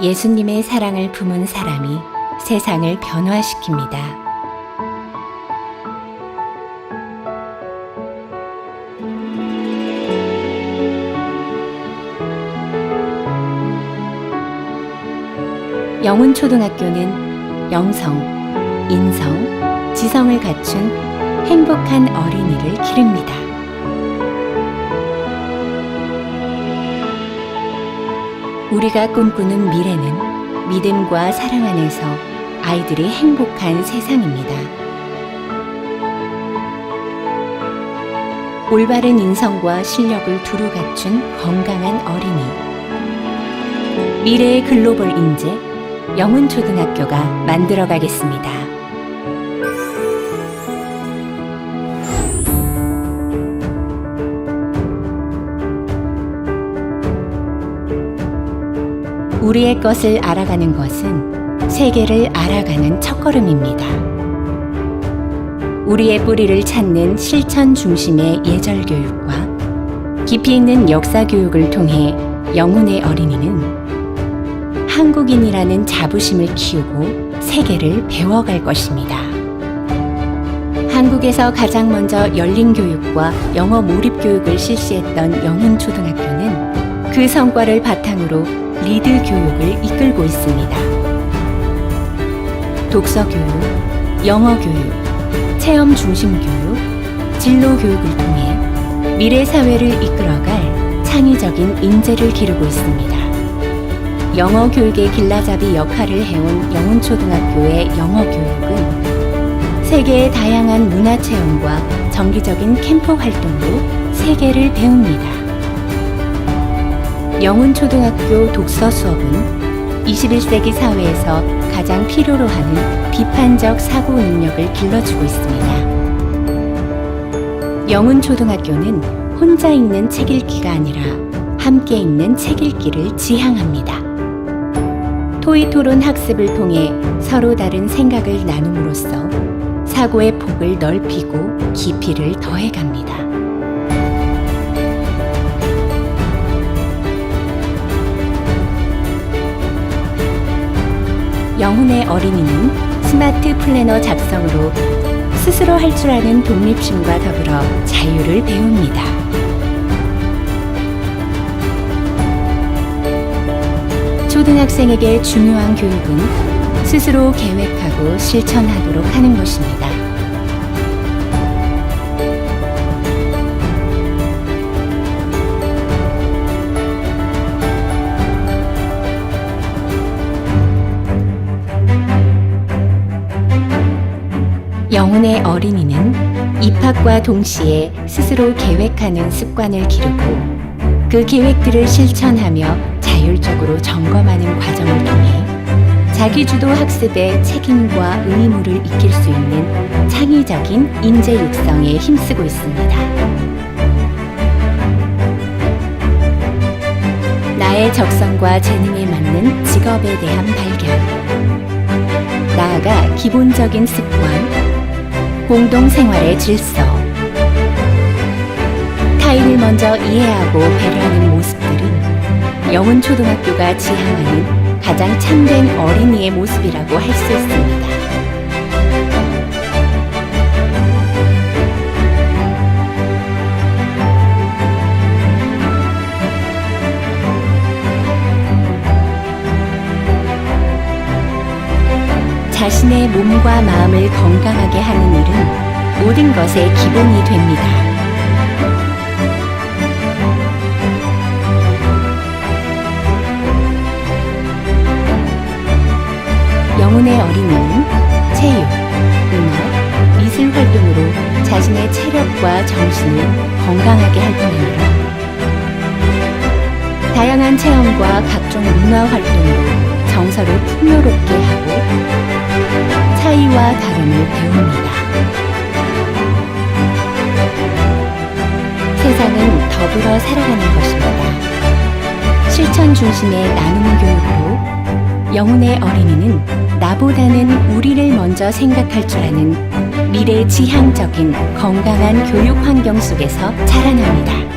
예수님의 사랑을 품은 사람이 세상을 변화시킵니다. 영훈초등학교는 영성, 인성, 지성을 갖춘 행복한 어린이를 기릅니다. 우리가 꿈꾸는 미래는 믿음과 사랑 안에서 아이들이 행복한 세상입니다. 올바른 인성과 실력을 두루 갖춘 건강한 어린이. 미래의 글로벌 인재, 영훈초등학교가 만들어가겠습니다. 우리의 것을 알아가는 것은 세계를 알아가는 첫걸음입니다. 우리의 뿌리를 찾는 실천 중심의 예절 교육과 깊이 있는 역사 교육을 통해 영혼의 어린이는 한국인이라는 자부심을 키우고 세계를 배워갈 것입니다. 한국에서 가장 먼저 열린 교육과 영어 몰입 교육을 실시했던 영훈초등학교는 그 성과를 바탕으로 리드 교육을 이끌고 있습니다. 독서 교육, 영어 교육, 체험 중심 교육, 진로 교육을 통해 미래 사회를 이끌어갈 창의적인 인재를 기르고 있습니다. 영어 교육의 길라잡이 역할을 해온 영훈초등학교의 영어 교육은 세계의 다양한 문화 체험과 정기적인 캠프 활동으로 세계를 배웁니다. 영훈초등학교 독서 수업은 21세기 사회에서 가장 필요로 하는 비판적 사고 능력을 길러주고 있습니다. 영훈초등학교는 혼자 읽는 책 읽기가 아니라 함께 읽는 책 읽기를 지향합니다. 토의 토론 학습을 통해 서로 다른 생각을 나눔으로써 사고의 폭을 넓히고 깊이를 더해갑니다. 영혼의 어린이는 스마트 플래너 작성으로 스스로 할 줄 아는 독립심과 더불어 자유를 배웁니다. 초등학생에게 중요한 교육은 스스로 계획하고 실천하도록 하는 것입니다. 영혼의 어린이는 입학과 동시에 스스로 계획하는 습관을 기르고 그 계획들을 실천하며 자율적으로 점검하는 과정을 통해 자기주도 학습의 책임과 의무를 익힐 수 있는 창의적인 인재 육성에 힘쓰고 있습니다. 나의 적성과 재능에 맞는 직업에 대한 발견. 나아가 기본적인 습관, 공동생활의 질서, 타인을 먼저 이해하고 배려하는 모습들은 영훈초등학교가 지향하는 가장 참된 어린이의 모습이라고 할 수 있습니다. 자신의 몸과 마음을 건강하게 하는 일은 모든 것의 기본이 됩니다. 영혼의 어린이는 체육, 음악, 미술 활동으로 자신의 체력과 정신을 건강하게 할뿐 아니라 다양한 체험과 각종 문화 활동으로 정서를 풍요롭게 배웁니다. 세상은 더불어 살아가는 것입니다. 실천 중심의 나눔 교육으로 영혼의 어린이는 나보다는 우리를 먼저 생각할 줄 아는 미래 지향적인 건강한 교육 환경 속에서 자라납니다.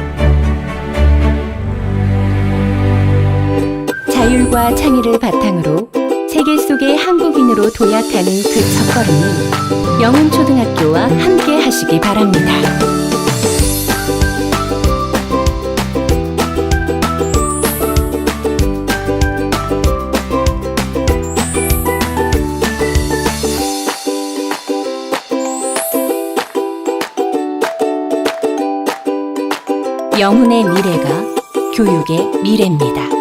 자율 미래와 창의를 바탕으로 세계 속의 한국인으로 도약하는 그 첫걸음을 영훈초등학교와 함께 하시기 바랍니다. 영훈의 미래가 교육의 미래입니다.